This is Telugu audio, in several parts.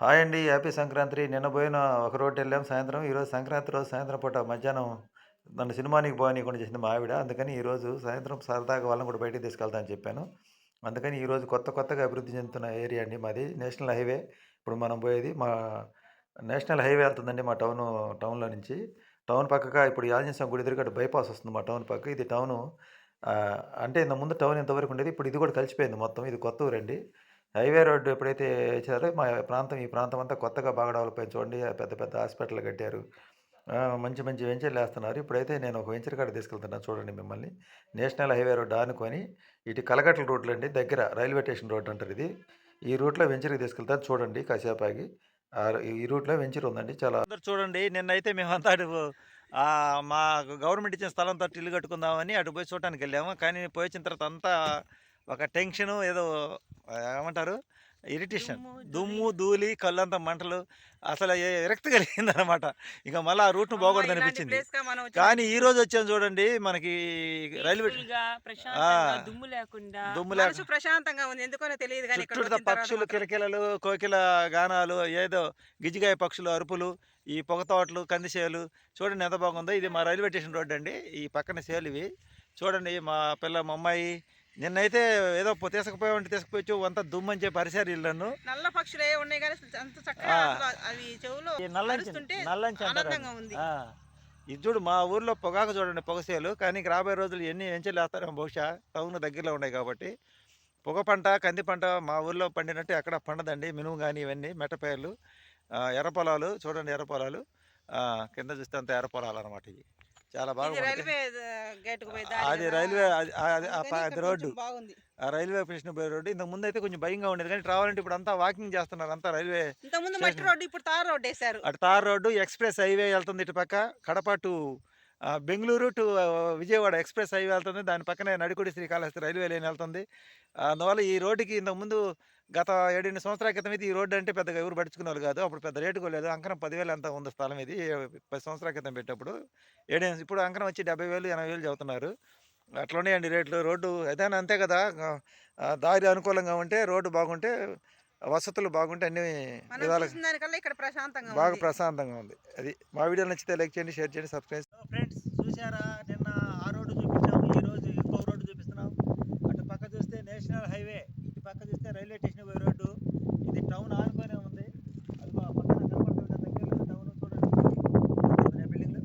హాయ్ అండి హ్యాపీ సంక్రాంతి. నిన్న పోయిన ఒక రోడ్డు వెళ్ళాం సాయంత్రం. ఈరోజు సంక్రాంతి రోజు సాయంత్రం పూట మధ్యాహ్నం నన్ను సినిమానికి పోనీయకుండా చేసింది మా ఆవిడ. అందుకని ఈరోజు సాయంత్రం సరదాగా వాళ్ళని కూడా బయటికి తీసుకెళ్తా అని చెప్పాను. అందుకని ఈరోజు కొత్త కొత్తగా అభివృద్ధి చెందుతున్న ఏరియా అండి మాది. National highway. ఇప్పుడు మనం పోయేది మా నేషనల్ హైవే వెళ్తుందండి మా టౌన్ టౌన్లో నుంచి. టౌన్ పక్కగా ఇప్పుడు ఆంజనేయ స్వామి గుడి ఎదురుగడ బైపాస్ వస్తుంది మా టౌన్ పక్క. ఇది టౌను. అంటే ఇంత ముందు టౌన్ ఇంతవరకు ఉండేది. ఇప్పుడు ఇది కూడా కలిసిపోయింది మొత్తం. ఇది కొత్త ఊరండి. హైవే రోడ్డు ఎప్పుడైతే వేసారో మా ప్రాంతం ఈ ప్రాంతం అంతా కొత్తగా బాగా డెవలప్ అయింది చూడండి పెద్ద పెద్ద హాస్పిటల్ కట్టారు. మంచి మంచి వెంచర్లు వేస్తున్నారు. ఇప్పుడైతే నేను ఒక వెంచర్ కాడ తీసుకెళ్తున్నాను చూడండి మిమ్మల్ని. నేషనల్ హైవే రోడ్డు ఆనుకొని ఇటు కలగట్ల రోడ్లు అండి దగ్గర రైల్వే స్టేషన్ రోడ్డు అంటారు ఇది. ఈ రూట్లో వెంచర్కి తీసుకెళ్తాను చూడండి కాసేపు ఆగి ఈ రూట్లో వెంచర్ ఉందండి చాలా అందరు చూడండి నిన్నైతే మేమంతా అటు మా గవర్నమెంట్ ఇచ్చిన స్థలంతో ఇల్లు కట్టుకుందామని అటు పోయి చూడటానికి వెళ్ళాము. కానీ పోయి వచ్చిన తర్వాత అంతా ఒక టెన్షను ఏదో ఏమంటారు? ఇరిటేషన్. దుమ్ము ధూళి కళ్ళంతా మంటలు అసలు విరక్తి కలిగింది అనమాట ఇక మళ్ళీ ఆ రూట్ను బాగూడదు అనిపించింది. కానీ ఈ రోజు వచ్చాం చూడండి మనకి రైల్వే దుమ్ము లేకుండా దుమ్ము ప్రశాంతంగా ఉంది. తెలియదు కానీ పక్షులు కిలకిలలు కోకిల గానాలు ఏదో గిజిగాయ పక్షులు అరుపులు ఈ పొగ తోటలు కందిసేలు చూడండి ఎంత బాగుందో. ఇది మా రైల్వే స్టేషన్ రోడ్ అండి. ఈ పక్కన సేలు ఇవి. చూడండి మా పిల్ల మా అమ్మాయి నిన్నైతే ఏదో పొ- తీసుకుపోయామంటే తీసుకుపోవచ్చు అంతా దుమ్మని చెప్పి అరిశారు ఇళ్ళను. నల్ల పక్షులు ఏ ఉన్నాయి కానీ అంత చక్కగా అవి చెవులో నల్లంచి ఆనందంగా ఉంది. ఇది చూడు మా ఊర్లో పొగాకు చూడండి పొగసేలు కానీ రాబోయే రోజులు ఎన్ని వెంచర్లు వేస్తారేమో బహుశా టౌన్ దగ్గరలో ఉన్నాయి కాబట్టి. పొగ పంట కంది పంట మా ఊర్లో పండినట్టు ఎక్కడ పండదండి. మినుము కానీ ఇవన్నీ మెట్టపేర్లు ఎర్ర పొలాలు చూడండి ఎర్ర పొలాలు. కింద చూస్తే అంత ఎర్ర పొలాలు అనమాట ఇవి. చాలా బాగా ఇది పండుతాయి. రైల్వే గేట్కు పోయి దారి అది. రైల్వే అది రోడ్డు. బాగుంది. ఆ రైల్వే స్టేషన్ పోయే రోడ్డు. ఇంతకు ముందు అయితే కొంచెం భయంగా ఉండేది. కానీ రావాలంటే ఇప్పుడు అంతా వాకింగ్ చేస్తున్నారు అంతా రైల్వే ఇంత ముందు మట్టి స్టేషన్. రోడ్డు ఇప్పుడు తార్ రోడ్డు వేశారు. అటు తార్ రోడ్డు ఎక్స్ప్రెస్ హైవే వెళ్తుంది ఇటు పక్క. Kadapa to Bengaluru to Vijayawada express highway వెళ్తుంది. దాని పక్కనే నడికుడి శ్రీకాళహస్తి రైల్వే లైన్ వెళ్తుంది. అందువల్ల ఈ రోడ్డుకి ఇంతకుముందు గత ఏడెనిమిది సంవత్సరాల క్రితం అయితే ఈ రోడ్డు అంటే పెద్దగా ఎవరు పట్టించుకునే వాళ్ళు కాదు. అప్పుడు పెద్ద రేటు లేదు. అంకరం పదివేలు ఎంత ఉంది స్థలం ఇది? పది సంవత్సరాల క్రితం పెట్టేప్పుడు ఏడెనిమిది ఇప్పుడు అంకరం వచ్చి డెబ్బై వేలు ఎనభై వేలు చదువుతున్నారు అట్లా ఉన్నాయండి రేట్లు. రోడ్డు ఏదైనా అంతే కదా. దారి అనుకూలంగా ఉంటే రోడ్డు బాగుంటే వసతులు బాగుంటే అన్ని ఇక్కడ ప్రశాంతంగా బాగా ప్రశాంతంగా ఉంది. అది మా వీడియో నచ్చితే లైక్ చేయండి షేర్ చేయండి సబ్స్క్రైబ్ ఫ్రెండ్స్ చూసారా నిన్న ఆ రోడ్డు చూపించాము ఈ రోజు ఇంకో రోడ్డు చూపిస్తున్నాం అటు పక్క చూస్తే నేషనల్ హైవే ఇటు పక్క చూస్తే రైల్వే స్టేషన్ పోయే రోడ్డు. ఇది టౌన్ ఆనుకొనే ఉంది. అది పక్కన కనపడుతుంది దగ్గరలో టౌన్ చూడండి. బిల్డింగ్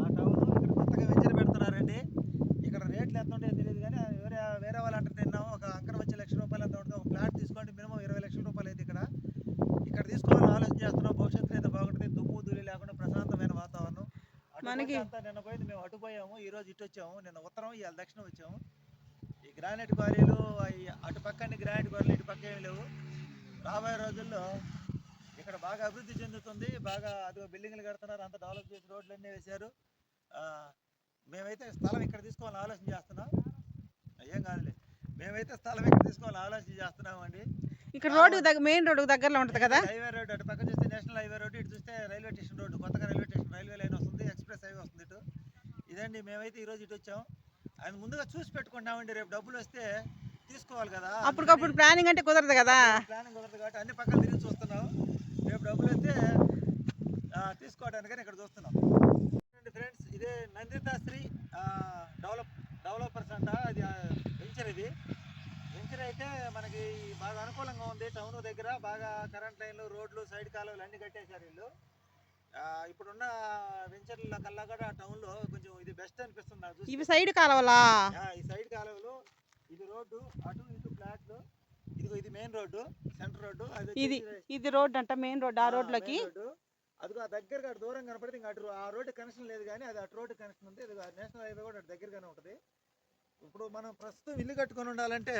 ఆ టౌన్ ఇక్కడ కొత్తగా వెంచర్ పెడుతున్నారండి. ఇక్కడ రేట్లు ఎంత ఉంటాయో తెలియదు కానీ వేరే వేరే వాళ్ళు అంటే తిన్నాము ఒక అంకర వచ్చే లక్ష రూపాయలు ఎంత ఉంటుంది ఒక ఫ్లాట్ తీసుకోండి మినిమం ఇరవై లక్షల రూపాయలు అయితే ఇక్కడ. ఇక్కడ తీసుకోవాలని ఆలోచన చేస్తున్నాం. భవిష్యత్తులో అయితే బాగుంటుంది. దుమ్ము ధూళి లేకుండా ప్రశాంతమైన వాతావరణం. మనకి- నిన్న పోయింది మేము అటు పోయాము ఈ రోజు ఇటు వచ్చాము నిన్న ఉత్తరం ఇవాళ దక్షిణం వచ్చాము. గ్రానైట్ క్వారీలు అవి అటు పక్క అన్ని గ్రానైట్ క్వారీలు ఇటు పక్క ఏమి లేవు. రాబోయే రోజుల్లో ఇక్కడ బాగా అభివృద్ధి చెందుతుంది. బాగా అదిగో బిల్డింగ్లు కడుతున్నారు. అంత డెవలప్ చేసి రోడ్లు అన్నీ వేశారు మేమైతే స్థలం ఇక్కడ తీసుకోవాలని ఆలోచన చేస్తున్నాం. ఏం కాదులే. మేమైతే స్థలం ఇక్కడ తీసుకోవాలని ఆలోచన చేస్తున్నాం అండి. ఇక్కడ రోడ్డు దగ్గర మెయిన్ రోడ్డు దగ్గరలో ఉంటది కదా? హైవే రోడ్ అటు పక్క చూస్తే నేషనల్ హైవే రోడ్ ఇటు చూస్తే రైల్వే స్టేషన్ రోడ్డు కొత్తగా రైల్వే స్టేషన్ రైల్వే లైన్ వస్తుంది ఎక్స్ప్రెస్ హైవే వస్తుంది ఇటు. ఇదండి మేమైతే ఈ రోజు ఇటు వచ్చాం. అది ముందుగా చూసి పెట్టుకుంటామండి రేపు డబ్బులు వస్తే తీసుకోవాలి కదా. అప్పటికప్పుడు ప్లానింగ్ అంటే కుదరదు కదా. ప్లానింగ్ కుదరదు కాబట్టి అన్ని పక్కన తిరిగి చూస్తున్నాం. రేపు డబ్బులు వస్తే ఆ, తీసుకోవడానికని ఇక్కడ చూస్తున్నాం. ఫ్రెండ్స్ ఇదే నందితాశ్రీ డెవలప్ డెవలపర్స్ అంట అది వెంచర్ ఇది. వెంచర్ అయితే మనకి బాగా అనుకూలంగా ఉంది. టౌన్ దగ్గర బాగా కరెంట్ లైన్లు రోడ్లు సైడ్ కాలువలు అన్ని కట్టేశారు వీళ్ళు. ఇప్పుడున్న వెంచర్ల కల్లా కూడా టౌన్లో కొంచెం ఇది బెస్ట్ అనిపిస్తుంది నాకు. ఇవి సైడ్ కాలవలా? ఈ సైడ్ కాలువలు ఇది రోడ్డు అటు ఇటు ఫ్లాట్లు ఇదిగో ఇది మెయిన్ రోడ్డు సెంటర్ రోడ్డు అది ఇది వచ్చేసి ఇది రోడ్ అంట మెయిన్ రోడ్ ఆ ఆ, రోడ్లోకి? రోడ్డు. అదిగో ఆ దగ్గరగా అటు దూరం కనపడితే ఇంకా అటు ఆ రోడ్డు కనెక్షన్ లేదు కానీ అది అటు రోడ్డు కనెక్షన్ ఉంది. ఇది నేషనల్ హైవే కూడా అటు దగ్గరగానే ఉంటుంది. ఇప్పుడు మనం ప్రస్తుతం ఇల్లు కట్టుకొని ఉండాలంటే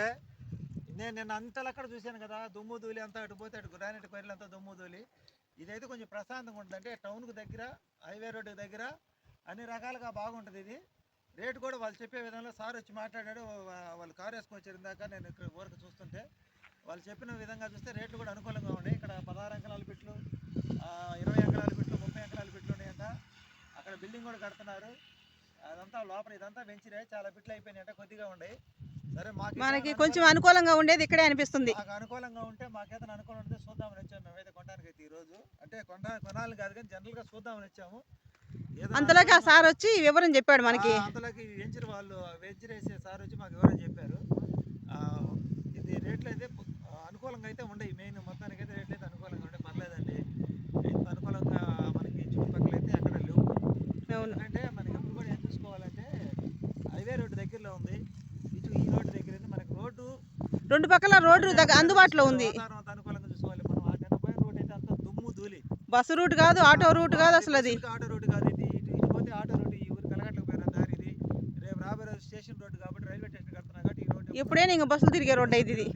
నేను నిన్న అంతలో అక్కడ చూశాను కదా దుమ్ము ధూళి అంతా అటు పోతే అటు గ్రానైట్ పైర్లు అంతా దుమ్ము ధూళి. ఇదైతే కొంచెం ప్రశాంతంగా ఉంటుంది అంటే టౌన్కు దగ్గర హైవే రోడ్డు దగ్గర అన్ని రకాలుగా బాగుంటుంది ఇది. రేటు కూడా వాళ్ళు చెప్పే విధంగా సార్ వచ్చి మాట్లాడాడు వాళ్ళు కారు వేసుకొని వచ్చారు ఇందాక నేను ఇక్కడ ఊరికి చూస్తుంటే. వాళ్ళు చెప్పిన విధంగా చూస్తే రేట్లు కూడా అనుకూలంగా ఉన్నాయి. ఇక్కడ పదహారు ఎకరాల బిట్లు ఇరవై ఎకరాల బిట్లు ముప్పై ఎకరాల బిట్లు ఉన్నాయంట. అక్కడ బిల్డింగ్ కూడా కడుతున్నారు. అదంతా లోపల ఇదంతా వెంచరే చాలా బిట్లు అయిపోయినాయంట కొద్దిగా ఉన్నాయి. మనకి కొంచెం అనుకూలంగా ఉండేది ఇక్కడే అనిపిస్తుంది. అనుకూలంగా ఉంటే మాకేదైనా అనుకూలంగా ఉంటే చూద్దామని వచ్చాము మేమైతే కొనడానికి అంటే కొండ కొనాలి కాదు కానీ జనరల్గా చూద్దామని వచ్చాము. అంతలోకి ఆ సార్ వచ్చి వివరం చెప్పాడు మనకి. అంతలోకి వెంచర్ వాళ్ళు వెంచర్ వేసే సార్ వచ్చి మాకు వివరం చెప్పారు. ఇది రేట్లు అయితే అనుకూలంగా అయితే ఉండవు. మెయిన్ మొత్తానికి అయితే రేట్లు అయితే అనుకూలంగా ఉండే పర్లేదండి. అనుకూలంగా మనకి చుట్టుపక్కల అయితే ఎక్కడ లేవు. ఎందుకంటే మనకి ఎప్పుడు కూడా ఏం చూసుకోవాలంటే హైవే రోడ్డు దగ్గరలో ఉంది ఇటు ఈ రోడ్డు దగ్గర ఉంది మనకి రోడ్డు రెండు పక్కల రోడ్డు దగ్గర అందుబాటులో ఉంది. బస్సు రూట్ కాదు ఆటో రూట్ కాదు అసలు అది. ఆటో రోడ్డు కాదు ఇది. ఇటు పోతే ఆటో రోడ్డు ఈ ఊరు కలగట్లకు పోయిన దారి ఇది. రేపు రాబోయే రోజు స్టేషన్ రోడ్డు కాబట్టి రైల్వే స్టేషన్ కడుతున్నా కాబట్టి ఈ రోడ్డు ఎప్పుడైనా ఇంకా బస్సులు తిరిగే రోడ్డు అయితే ఇది.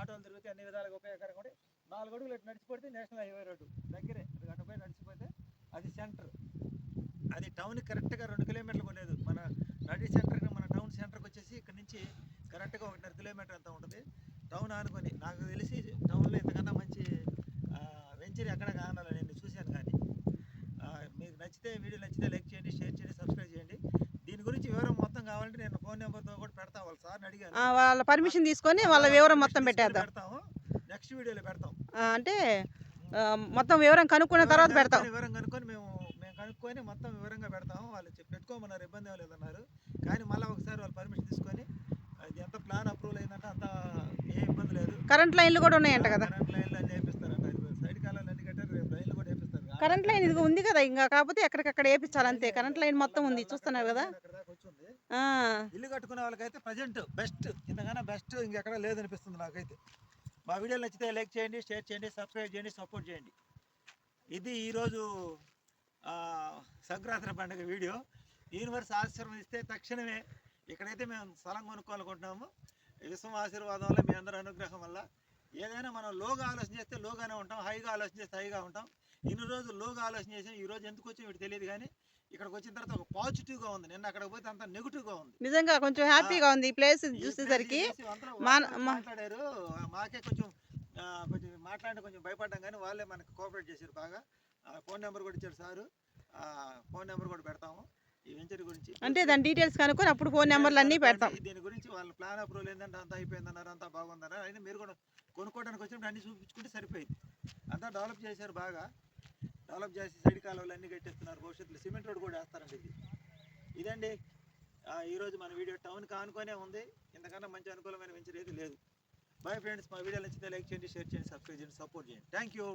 ఆటోలు తిరిగితే అన్ని విధాలుగా ఉపయోగకరంగా ఉంటే నాలుగు అడుగులు ఇటు నడిచిపోతే నేషనల్ హైవే రోడ్డు. దగ్గరే. అది అటు పోయి నడిచిపోతే అది సెంటర్. అది టౌన్ కరెక్ట్గా రెండు కిలోమీటర్లు ఉండేది. మన నడి సెంటర్ మన టౌన్ సెంటర్కి వచ్చేసి ఇక్కడ నుంచి కరెక్ట్గా ఒకటిన్నర కిలోమీటర్ అంతా ఉంటుంది? టౌన్ ఆనుకొని నాకు తెలిసి టౌన్లో ఇంతకన్నా మంచి వెంచర్ ఎక్కడ కానాలో నేను చూశాను కానీ. మీకు నచ్చితే వీడియో నచ్చితే లైక్ చేయండి షేర్ చేయండి సబ్స్క్రైబ్ చేయండి. దీని గురించి వివరం మొత్తం కావాలంటే నేను ఫోన్ నెంబర్తో కూడా పెడతా వాళ్ళ సార్ని అడిగాను. వాళ్ళ పర్మిషన్ తీసుకొని వాళ్ళ వివరం మొత్తం పెట్టేద్దాం. పెడతాము. నెక్స్ట్ వీడియోలో పెడతాం. అంటే మొత్తం వివరం కనుక్కున్న తర్వాత పెడతాం. వివరం కనుక్కొని మేము మేము కనుక్కొని మొత్తం వివరంగా పెడతాము. వాళ్ళు పెట్టుకోమన్నారు ఇబ్బంది ఏం లేదన్నారు. కానీ మళ్ళీ ఒకసారి వాళ్ళు పర్మిషన్ తీసుకొని ఎంత ప్లాన్ అప్రూవల్ అయిందంటే అంత ఏ ఇబ్బంది లేదు. కరెంట్ లైన్లు కూడా ఉన్నాయంట కదా. కరెంట్ లైన్లు అన్ని వేపిస్తారంట ఇది సైడ్ కాలాలు అన్ని కట్టారు రేపు లైన్లు కూడా వేపిస్తారు కరెంట్ లైన్ ఇది ఉంది కదా ఇంకా. కాకపోతే ఎక్కడికక్కడ వేపించాలి అంతే. కరెంట్ లైన్ మొత్తం ఉంది. చూస్తున్నారు కదా. ఇల్లు కట్టుకునే వాళ్ళకైతే ప్రజెంట్ బెస్ట్ ఇంతకన్నా బెస్ట్ ఇంకెక్కడ లేదనిపిస్తుంది నాకైతే. మా వీడియోలు నచ్చితే లైక్ చేయండి షేర్ చేయండి సబ్స్క్రైబ్ చేయండి సపోర్ట్ చేయండి. ఇది ఈరోజు ఆ, సంక్రాంతి పండుగ వీడియో. యూనివర్స్ ఇస్తే తక్షణమే ఇక్కడైతే మేము స్థలం కొనుక్కోవాలనుకుంటున్నాము. విశ్వం ఆశీర్వాదం వల్ల మీ అందరి అనుగ్రహం వల్ల ఏదైనా మనం లోగా ఆలోచన చేస్తే లోగానే ఉంటాం హైగా ఆలోచన చేస్తే హైగా ఉంటాం. ఇన్ని రోజులు లోగా ఆలోచన చేసాం ఈ రోజు ఎందుకు వచ్చాం వీటి తెలియదు కానీ ఇక్కడికి వచ్చిన తర్వాత ఒక పాజిటివ్గా ఉంది. నిన్న అక్కడికి పోతే అంత నెగిటివ్గా ఉంది. నిజంగా కొంచెం హ్యాపీగా ఉంది ఈ ప్లేస్ చూసేసరికి. మాట్లాడారు. మాకే కొంచెం కొంచెం మాట్లాడి కొంచెం భయపడ్డాం కానీ వాళ్ళే మనకు కోఆపరేట్ చేశారు బాగా. ఫోన్ నెంబర్ కూడా ఇచ్చారు సారు. ఫోన్ నెంబర్ కూడా పెడతాము. గురించి అంటే దాని డీటెయిల్స్ కనుక్కొని అప్పుడు ఫోన్ నెంబర్లు అన్నీ పెడతాం. దీని గురించి వాళ్ళ ప్లాన్ అప్రూవల్ ఏంటంటే అంతా అయిపోయిందన్నారు అంతా బాగుందన్నారు. అయినా మీరు కూడా కొనుక్కోవడానికి వచ్చినప్పుడు అన్ని చూపించుకుంటే సరిపోయింది. అంతా డెవలప్ చేశారు బాగా. డెవలప్ చేసి సైడ్ కాలువలు అన్ని కట్టేస్తున్నారు. భవిష్యత్తులో సిమెంట్ రోడ్ కూడా వేస్తారండి ఇది. ఇదండి. ఈరోజు మన వీడియో టౌన్కి ఆనుకొనే ఉంది. ఇంతకన్నా మంచి అనుకూలమైన వెంచర్ ఏది లేదు. బాయ్ ఫ్రెండ్స్ మా వీడియో నచ్చితే లైక్ చేయండి షేర్ చేయండి సబ్స్క్రైబ్ చేయండి సపోర్ట్ చేయండి. Thank you